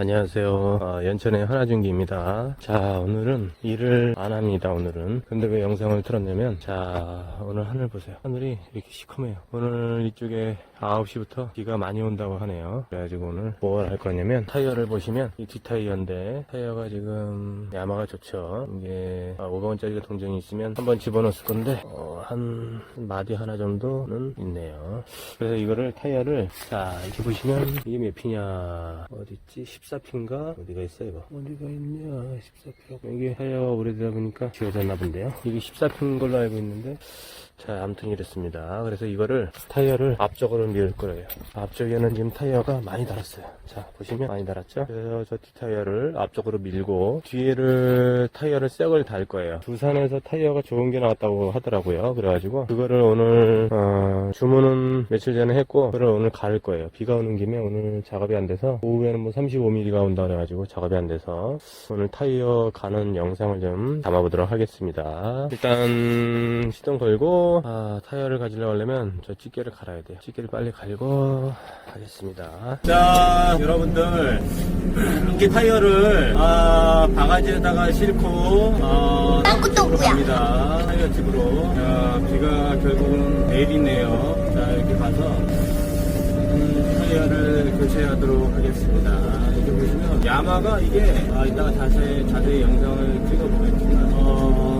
안녕하세요. 아, 연천의 하나준기입니다. 자, 오늘은 일을 안 합니다, 오늘은. 근데 왜 영상을 틀었냐면, 자, 오늘 하늘 보세요. 하늘이 이렇게 시커매요. 오늘 이쪽에 9시부터 비가 많이 온다고 하네요. 그래가지고 오늘 뭘 할 거냐면, 타이어를 보시면, 이 뒷타이어인데, 타이어가 지금 야마가 좋죠. 이게 500원짜리가 동전이 있으면 한번 집어넣었을 건데, 어, 한 마디 하나 정도는 있네요. 그래서 이거를 타이어를, 자, 이렇게 보시면, 이게 몇 피냐, 어딨지? 14피인가? 어디가 있어, 이거? 어디가 있냐, 14피. 이게 타이어가 오래되다 보니까 지워졌나 본데요. 이게 14피인 걸로 알고 있는데, 자, 아무튼 이랬습니다. 그래서 이거를 타이어를 앞쪽으로 밀 거예요. 앞쪽에는 지금 타이어가 많이 달았어요. 자, 보시면 많이 달았죠? 그래서 저 뒷타이어를 앞쪽으로 밀고 뒤에를 타이어를 새걸 달 거예요. 두산에서 타이어가 좋은 게 나왔다고 하더라고요. 그래가지고 그거를 오늘 어, 주문은 며칠 전에 했고 그걸 오늘 갈 거예요. 비가 오는 김에 오늘 작업이 안 돼서 오후에는 뭐 35mm가 온다 그래가지고 작업이 안 돼서 오늘 타이어 가는 영상을 좀 담아보도록 하겠습니다. 일단 시동 걸고 아, 타이어를 가지려고 하려면 저 찌개를 갈아야 돼요. 찌개를 빨리 갈고 가겠습니다. 자, 여러분들 이렇게 타이어를 아, 바가지에다가 싣고 아, 뭐야? 갑니다. 타이어 집으로. 자, 비가 결국은 내리네요. 자, 이렇게 가서 음, 타이어를 교체하도록 하겠습니다. 이렇게 보시면 야마가 이게 아, 이따가 자세히 자세히 영상을 찍어보겠지만 어,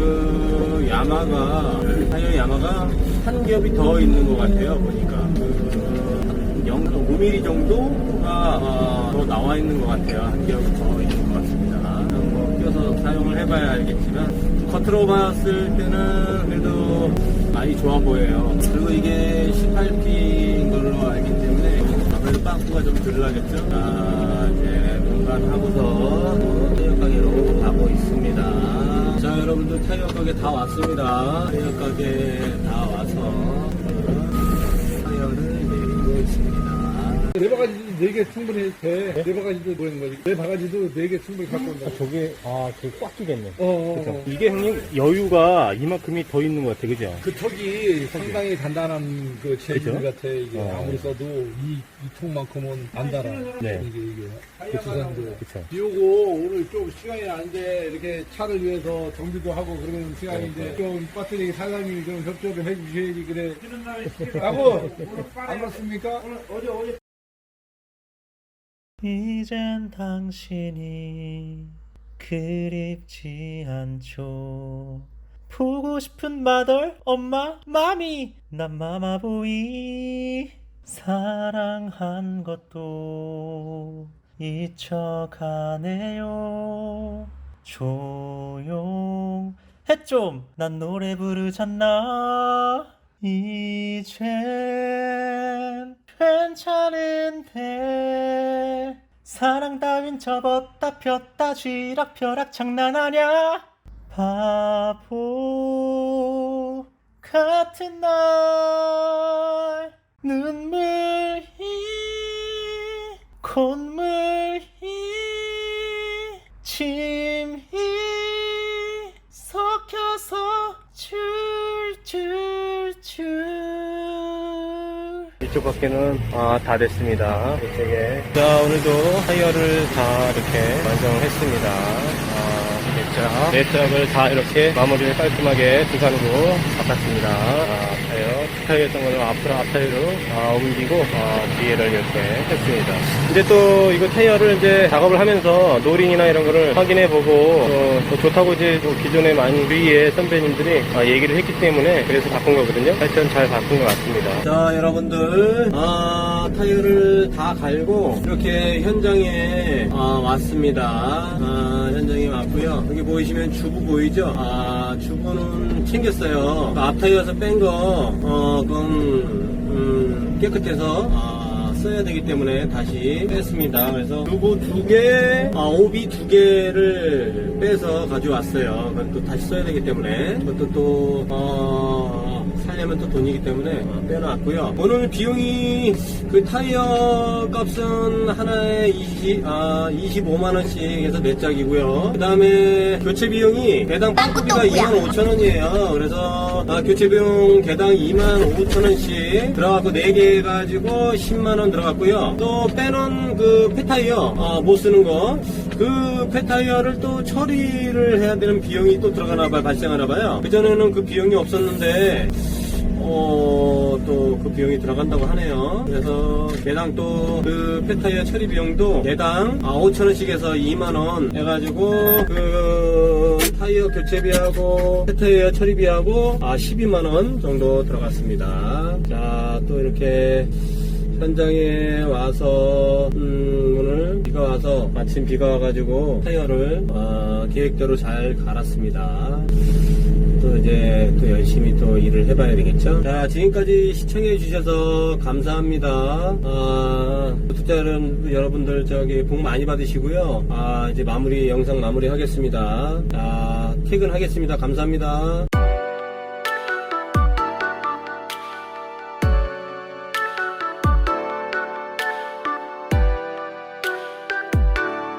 그 야마가 타이어 야마가 한 겹이 더 있는 것 같아요. 보니까 그 0.5mm 정도가 어, 더 나와 있는 것 같아요. 한 겹이 더 있는 것 같습니다. 뭐 껴서 사용을 해봐야 알겠지만 겉으로 봤을 때는 그래도 많이 좋아 보여요. 그리고 이게 18P인 걸로 알기 때문에 아무래도 빵꾸가 좀 들어가겠죠. 자, 이제 분간하고서 타이어 가게로 가고 있습니다. 자, 여러분들 타이어 가게 다 왔습니다. 타이어 가게 다 와서 네 바가지도 네 개 충분히 돼. 네 바가지도 뭐라는 거지. 네 바가지도 네 개 충분히 갖고 온다. 저게 아, 저꽉 끼겠네. 어, 어, 어. 이게 형님 여유가 이만큼이 더 있는 것 같아, 그죠? 그 턱이 상당히 단단한 그 그죠? 같아. 이게 어. 아무리 써도 이, 이 턱만큼은 안 달아. 네. 이게, 이게. 그 두산도. 그쵸. 비 오고 오늘 좀 시간이 안돼 이렇게 차를 위해서 정비도 하고 그러는 시간인데 좀 배터리 사장님이 좀 협조 좀 해주셔야지 그래. 하고 안 그렇습니까? 이젠 당신이 그립지 않죠. 보고 싶은 마덜 엄마 마미 난 마마보이 사랑한 것도 잊혀가네요. 조용해 좀 난 노래 부르잖아. 이젠 괜찮은데 사랑 따윈 접었다 폈다 쥐락펴락 장난하냐? 바보 같은 날 눈물이 콧물 이쪽 밖에는 아, 다 됐습니다. 이쪽에. 자, 오늘도 타이어를 다 이렇게 완성을 했습니다. 아, 네 짝, 네 짝을 다 이렇게 마무리를 깔끔하게 두산으로 바꿨습니다. 아, 타이어, 타이어였던 거를 앞으로 앞타이어로 아, 옮기고 아, 뒤에를 이렇게 했습니다. 이제 또 이거 타이어를 이제 작업을 하면서 노링이나 이런 거를 확인해 보고 어, 또 좋다고 이제 뭐 기존에 많이 주위의 선배님들이 아, 얘기를 했기 때문에 그래서 바꾼 거거든요. 하여튼 잘 바꾼 것 같습니다. 자, 여러분들 아, 타이어를 다 갈고 이렇게 현장에 아, 왔습니다. 아, 현장에 왔고요. 여기 보이시면 주부 보이죠? 아, 주부는 챙겼어요. 앞 타이어에서 뺀 거, 어, 그럼 음, 깨끗해서 아, 써야 되기 때문에 다시 뺐습니다. 그래서 주부 두 개, 아, 오비 두 개를 빼서 가져왔어요. 또 다시 써야 되기 때문에 그것도 또 어, 살려면 또 돈이기 때문에 어, 빼놨고요. 오늘 비용이 그 타이어 값은 하나에 20, 아, 25만원씩 해서 몇 짝이고요. 그 다음에 교체 비용이 개당 빵꾸비가 2만 5천원이에요. 그래서 아, 교체 비용 개당 2만 5천원씩 들어갔고 4개 해가지고 10만원 들어갔고요. 또 빼놓은 그 폐타이어 어, 못 쓰는 거 그 폐타이어를 또 처리를 해야 되는 비용이 또 들어가나 봐요. 발생하나 봐요. 그전에는 그 비용이 없었는데 어, 또 그 비용이 들어간다고 하네요. 그래서 개당 또그 폐타이어 처리 비용도 개당 아, 5천원씩 해서 2만원 해가지고 그 타이어 교체비하고 폐타이어 처리비하고 아, 12만원 정도 들어갔습니다. 자, 또 이렇게 현장에 와서 음, 오늘 비가 와서 마침 비가 와가지고 타이어를 어, 계획대로 잘 갈았습니다. 또 이제 또 열심히 또 일을 해봐야 되겠죠. 자 지금까지 시청해 주셔서 감사합니다. 아, 구독자는 여러분들 저기 복 많이 받으시고요. 아 이제 마무리 영상 마무리 하겠습니다. 자 퇴근하겠습니다. 감사합니다.